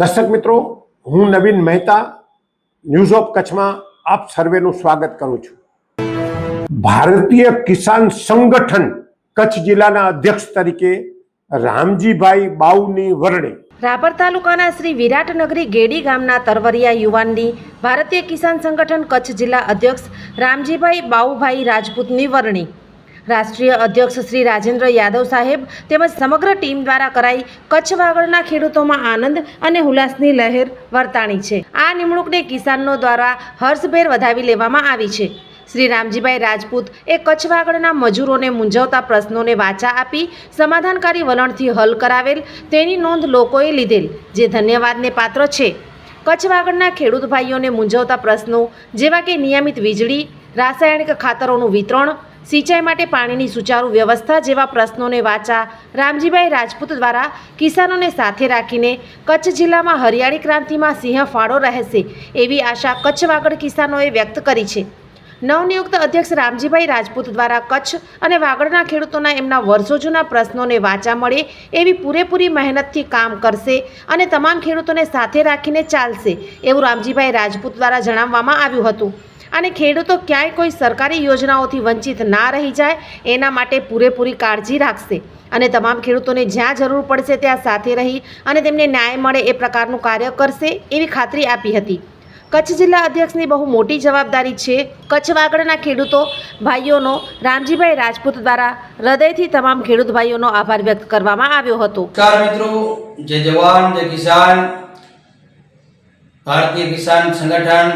દર્શક મિત્રો, હું નવીન મહેતા ન્યૂઝ ઓફ કચ્છમાં આપ સર્વેનું સ્વાગત કરું છું. ભારતીય કિસાન સંગઠન કચ્છ જિલ્લાના અધ્યક્ષ તરીકે રામજીભાઈ બાઉની વરણી. રાપર તાલુકાના શ્રી વિરાટનગરી ગેડી ગામના તરવરિયા યુવાનની ભારતીય કિસાન સંગઠન કચ્છ જિલ્લા અધ્યક્ષ રામજીભાઈ બાઉભાઈ રાજપૂતની વરણી. રાષ્ટ્રીય અધ્યક્ષ શ્રી રાજેન્દ્ર યાદવ સાહેબ તેમજ સમગ્ર ટીમ દ્વારા કરાઈ કચ્છ વાગડના ખેડૂતોમાં આનંદ અને ઉલ્લાસની લહેર વર્તાણી છે. આ નિમણૂકને કિસાનો દ્વારા હર્ષભેર વધાવી લેવામાં આવી છે. શ્રી રામજીભાઈ રાજપૂત એ કચ્છ વાગડના મજૂરોને મૂંઝવતા પ્રશ્નોને વાચા આપી સમાધાનકારી વલણથી હલ કરાવેલ તેની નોંધ લોકોએ લીધેલ, જે ધન્યવાદને પાત્ર છે. કચ્છ વાગડના ખેડૂત ભાઈઓને મૂંઝવતા પ્રશ્નો જેવા કે નિયમિત વીજળી, રાસાયણિક ખાતરોનું વિતરણ સિંચાઈ માટે પાણીની સુચારુ વ્યવસ્થા જેવા પ્રશ્નોને વાચા રામજીભાઈ રાજપૂત દ્વારા કિસાનોને સાથે રાખીને કચ્છ જિલ્લામાં હરિયાળી ક્રાંતિમાં સિંહ ફાળો રહેશે એવી આશા કચ્છ વાગડ કિસાનોએ વ્યક્ત કરી છે. નવનિયુક્ત અધ્યક્ષ રામજીભાઈ રાજપૂત દ્વારા કચ્છ અને વાગડના ખેડૂતોના એમના વર્ષો જૂના પ્રશ્નોને વાચા મળે એવી પૂરેપૂરી મહેનતથી કામ કરશે અને તમામ ખેડૂતોને સાથે રાખીને ચાલશે એવું રામજીભાઈ રાજપૂત દ્વારા જણાવવામાં આવ્યું હતું. અને ખેડૂતો ક્યાંય કોઈ સરકારી યોજનાઓથી વંચિત ના રહી જાય, એના માટે પૂરેપૂરી કાળજી રાખશે. અને તમામ ખેડૂતોને જ્યાં જરૂર પડશે ત્યાં સાથે રહી અને તેમને ન્યાય મળે એ પ્રકારનું કાર્ય કરશે એવી ખાતરી આપી હતી. કચ્છ જિલ્લા અધ્યક્ષની બહુ મોટી જવાબદારી છે કચ્છ વાગડના ખેડૂતો, ભાઈઓનો, રામજીભાઈ રાજપૂત દ્વારા હૃદયથી તમામ ખેડૂત ભાઈઓનો આભાર વ્યક્ત કરવામાં આવ્યો હતો. મિત્રો, જય જવાન, જય કિસાન. ભારતીય કિસાન સંગઠન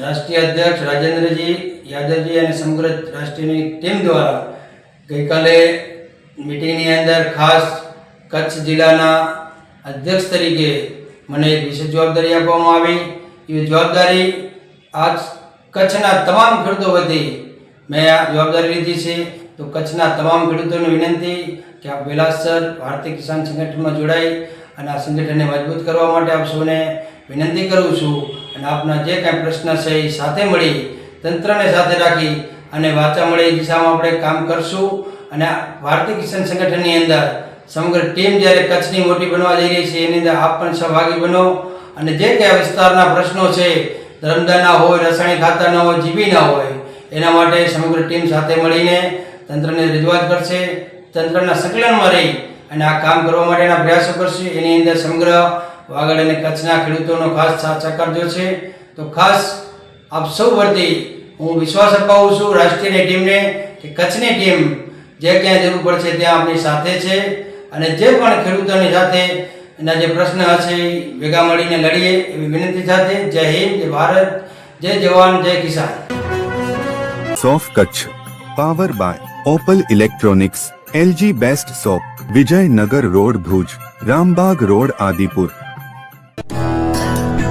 રાષ્ટ્રીય અધ્યક્ષ રાજેન્દ્રજી યાદવજી અને સમગ્ર રાષ્ટ્રીયની ટીમ દ્વારા ગઈકાલે મિટિંગની અંદર ખાસ કચ્છ જિલ્લાના અધ્યક્ષ તરીકે મને એક વિશેષ જવાબદારી આપવામાં આવી. એ જવાબદારી આજ કચ્છના તમામ ખેડૂતો વતી મેં આ જવાબદારી લીધી છે. તો કચ્છના તમામ ખેડૂતોને વિનંતી કે આપ વહેલાસર ભારતીય કિસાન સંગઠનમાં જોડાઈ અને આ સંગઠનને મજબૂત કરવા માટે આપ સૌને વિનંતી કરું છું અને આપના જે કાંઈ પ્રશ્ન છે એ સાથે મળી, તંત્રને સાથે રાખી અને વાચા મળી દિશામાં આપણે કામ કરશું. અને ભારતીય કિસાન સંગઠનની અંદર સમગ્ર ટીમ જ્યારે કચ્છની મોટી બનવા જઈ રહી છે, એની અંદર આપ પણ સહભાગી બનો. અને જે કયા વિસ્તારના પ્રશ્નો છે ધર્મદાના હોય, રાસાયણિક ખાતરના હોય જીબીના હોય, એના માટે સમગ્ર ટીમ સાથે મળીને તંત્રને રજૂઆત કરશે. તંત્રના સંકલનમાં રહી અને આ કામ કરવા માટેના પ્રયાસો કરશે. એની અંદર સમગ્ર વાગડ અને કચ્છના ખેડૂતોનો ખાસ સાથ કરજો છે. તો ખાસ આપ સૌ વતી હું વિશ્વાસ અપાવું છું રાષ્ટ્રીય ટીમને કે કચ્છની ટીમ જે ક્યાં જરૂર પડશે ત્યાં આપણી સાથે છે. અને જે પણ ખેડૂતોની સાથે એના જે પ્રશ્ન હશે એ ભેગા મળીને લડીએ એવી વિનંતી સાથે જય હિન્દ, જય ભારત, જય જવાન, જય કિસાન. સોફ Kutch, power by Opal electronics, LG best shop Vijaynagar road Bhuj, Rambagh road Adipur.